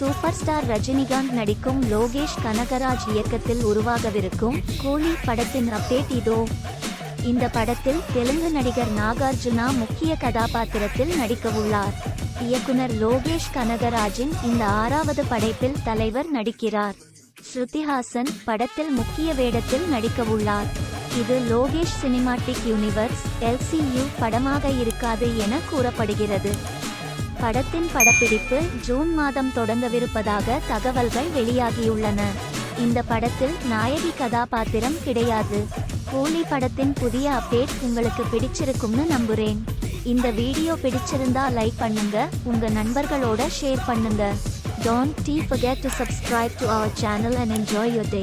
Super star Rajinikanth நடிக்கும் லோகேஷ் கனகராஜ் இயக்கத்தில் உருவாகவிருக்கும் கூலி படத்தின் அப்டேட் இதோ. இந்த படத்தில் தெலுங்கு நடிகர் நாகார்ஜுனா முக்கிய கதாபாத்திரத்தில் நடிக்கவுள்ளார். இயக்குனர் லோகேஷ் கனகராஜின் இந்த ஆறாவது படைப்பில் தலைவர் நடிக்கிறார். ஸ்ருதிஹாசன் படத்தில் முக்கிய வேடத்தில் நடிக்கவுள்ளார். இது லோகேஷ் சினிமாட்டிக் யூனிவர்ஸ் எல்சியு படமாக இருக்காது என கூறப்படுகிறது. படத்தின் படப்பிடிப்பு ஜூன் மாதம் தொடங்கவிருப்பதாக தகவல்கள் வெளியாகியுள்ளன. இந்த படத்தில் நாயகி கதாபாத்திரம் கிடையாது. கூலி படத்தின் புதிய அப்டேட் உங்களுக்கு பிடிச்சிருக்கும்னு நம்புறேன். இந்த வீடியோ பிடிச்சிருந்தா லைக் பண்ணுங்க உங்க நண்பர்களோட ஷேர் பண்ணுங்க. Don't forget to subscribe to our channel and enjoy your day